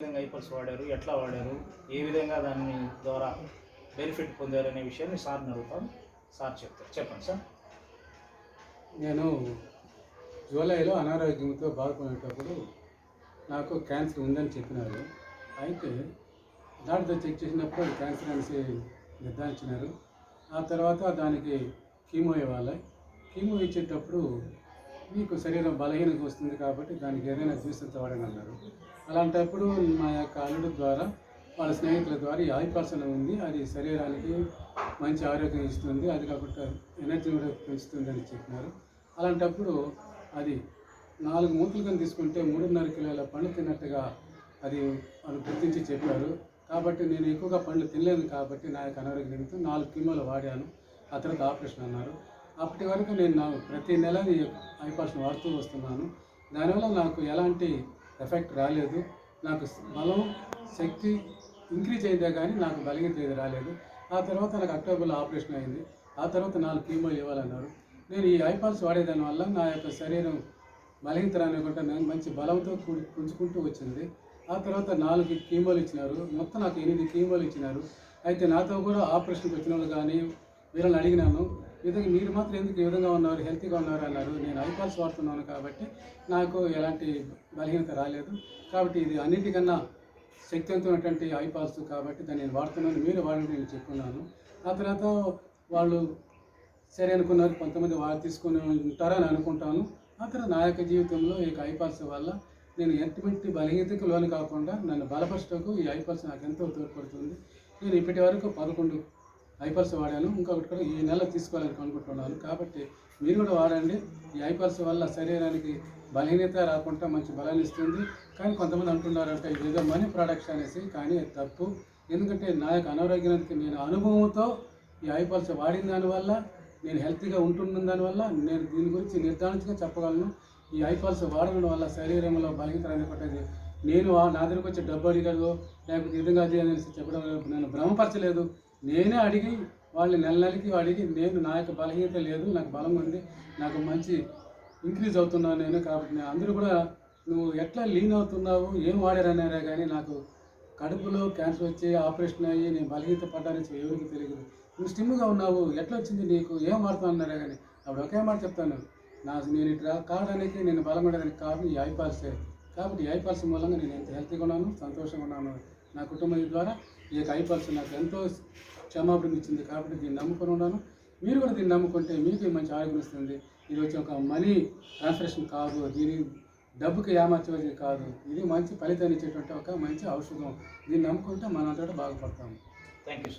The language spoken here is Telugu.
విధంగా ఐపల్స్ వాడారు ఎట్లా వాడారు ఏ విధంగా దాని ద్వారా బెనిఫిట్ పొందారు అనే విషయాన్ని సార్ని అడుగుతాం. సార్ చెప్తారు. చెప్పండి సార్. నేను జూలైలో అనారోగ్యంతో బాధపడేటప్పుడు నాకు క్యాన్సర్ ఉందని చెప్పినారు. అయితే డాక్టర్ చెక్ చేసినప్పుడు క్యాన్సర్ అనేసి నిర్ధారించినారు. ఆ తర్వాత దానికి కీమో ఇవ్వాలి. కీమో ఇచ్చేటప్పుడు మీకు శరీరం బలహీనంగా వస్తుంది కాబట్టి దానికి ఏదైనా జ్యూస్ వాడని అన్నారు. అలాంటప్పుడు మా యొక్క అల్లుడు ద్వారా వాళ్ళ స్నేహితుల ద్వారా ఈ ఆయిల్ ఉంది. అది శరీరానికి మంచి ఆరోగ్యం ఇస్తుంది. అది కాకుండా ఎనర్జీ కూడా పెంచుతుంది అని చెప్పినారు. అలాంటప్పుడు అది నాలుగు మూతలు తీసుకుంటే మూడున్నర కిలోల పండ్లు తిన్నట్టుగా అది వాళ్ళు గుర్తించి చెప్పారు. కాబట్టి నేను ఎక్కువగా పండ్లు తినలేదు కాబట్టి నా యొక్క అనారోగ్యం నాలుగు కిలోలు వాడాను. ఆ తర్వాత ఆపరేషన్ అన్నారు. అప్పటి వరకు నేను ప్రతి నెల ఈ ఐపాస్ని వాడుతూ వస్తున్నాను. దానివల్ల నాకు ఎలాంటి ఎఫెక్ట్ రాలేదు. నాకు బలం శక్తి ఇంక్రీజ్ అయిందే కానీ నాకు బలహీనత రాలేదు. ఆ తర్వాత నాకు అక్టోబర్లో ఆపరేషన్ అయింది. ఆ తర్వాత నాలుగు కీమోలు ఇవ్వాలన్నారు. నేను ఈ ఐపాల్స్ వాడేదాని వల్ల నా యొక్క శరీరం బలహీనత రానివ్వకుండా నేను మంచి బలంతో కూడి పుంజుకుంటూ వచ్చింది. ఆ తర్వాత నాలుగు కీమోలు ఇచ్చినారు. మొత్తం నాకు ఎనిమిది కీమోలు ఇచ్చినారు. అయితే నాతో కూడా ఆపరేషన్కి వచ్చిన వాళ్ళు కానీ వీళ్ళని అడిగినాను. విధంగా మీరు మాత్రం ఎందుకు ఈ విధంగా ఉన్నారు హెల్తీగా ఉన్నారు అన్నారు? నేను ఐపాల్స్ వాడుతున్నాను కాబట్టి నాకు ఎలాంటి బలహీనత రాలేదు. కాబట్టి ఇది అన్నిటికన్నా శక్తివంతమైనటువంటి ఐపాల్స్ కాబట్టి దాన్ని నేను వాడుతున్నాను. మీరు వాడండి నేను చెప్పుకున్నాను ఆ తర్వాత వాళ్ళు సరే అనుకున్నారు కొంతమంది వారు తీసుకుని ఉంటారని అనుకుంటాను. ఆ తర్వాత నా యొక్క జీవితంలో ఈ ఐపాస్ ఐపాల్స్ వల్ల నేను ఎటువంటి బలహీనతకు లోను కాకుండా నన్ను బలపరచటకు ఈ ఐపాల్స్ నాకు ఎంతో తోడ్పడుతుంది. నేను ఇప్పటి వరకు పదకొండు ఐపాల్స్ వాడాను. ఇంకొకటి కూడా ఈ నెల తీసుకోవాలని అనుకుంటున్నాను కాబట్టి మీరు కూడా వాడండి. ఈ ఐపాల్స్ వల్ల శరీరానికి బలహీనత రాకుండా మంచి బలాన్ని ఇస్తుంది. కానీ కొంతమంది అంటున్నారంటే ఏదో మనీ ప్రొడక్ట్స్ అనేసి కానీ తప్పు. ఎందుకంటే నా యొక్క అనారోగ్యానికి నేను అనుభవంతో ఈ ఐపాల్స్ వాడిన దానివల్ల నేను హెల్తీగా ఉంటున్న దానివల్ల నేను దీని గురించి నిర్ధారించగా చెప్పగలను. ఈ ఐపాల్స్ వాడడం వల్ల శరీరంలో బలహీనత అనేది నేను నా దగ్గరకు వచ్చి డబ్బు అడిగాడు లేకపోతే విధంగా అది అనేసి చెప్పడం నన్ను భ్రమపరచలేదు. నేనే అడిగి వాళ్ళు నెల నెలకి అడిగి నేను నా యొక్క బలహీనత లేదు నాకు బలం ఉంది నాకు మంచి ఇంక్రీజ్ అవుతున్నాను నేను కాబట్టి అందరూ కూడా నువ్వు ఎట్లా లీన్ అవుతున్నావు ఏం వాడారన్నారా కానీ నాకు కడుపులో క్యాన్సర్ వచ్చి ఆపరేషన్ అయ్యి నేను బలహీనత పడ్డానని ఎవరికి తెలియదు. నువ్వు స్టిమ్గా ఉన్నావు ఎట్లా వచ్చింది నీకు ఏం వాడుతావు అన్నారా కానీ అప్పుడు ఒకే మాట చెప్తాను నా నేను ఇట్లా కావడానికి నేను బలం ఉండడానికి కారణం ఈ ఐపాల్సే కాబట్టి ఈ ఐపాల్స్ మూలంగా నేను ఎంత హెల్తీగా ఉన్నాను సంతోషంగా ఉన్నాను. నా కుటుంబం ద్వారా ఈ యొక్క ఐపాల్స్ నాకు ఎంతో క్షమాపణ ఇచ్చింది కాబట్టి దీన్ని నమ్ముకొని ఉన్నాను. మీరు కూడా దీన్ని నమ్ముకుంటే మీకు మంచి ఆరోగ్యం ఇస్తుంది ఇది వచ్చి ఒక మనీ ట్రాన్స్ఫరేషన్ కాదు. దీని డబ్బుకి ఏమార్చేది కాదు. ఇది మంచి ఫలితాన్ని ఇచ్చేటువంటి ఒక మంచి ఔషధం. దీన్ని నమ్ముకుంటే మనంతటా బాగుపడతాము థ్యాంక్ యూ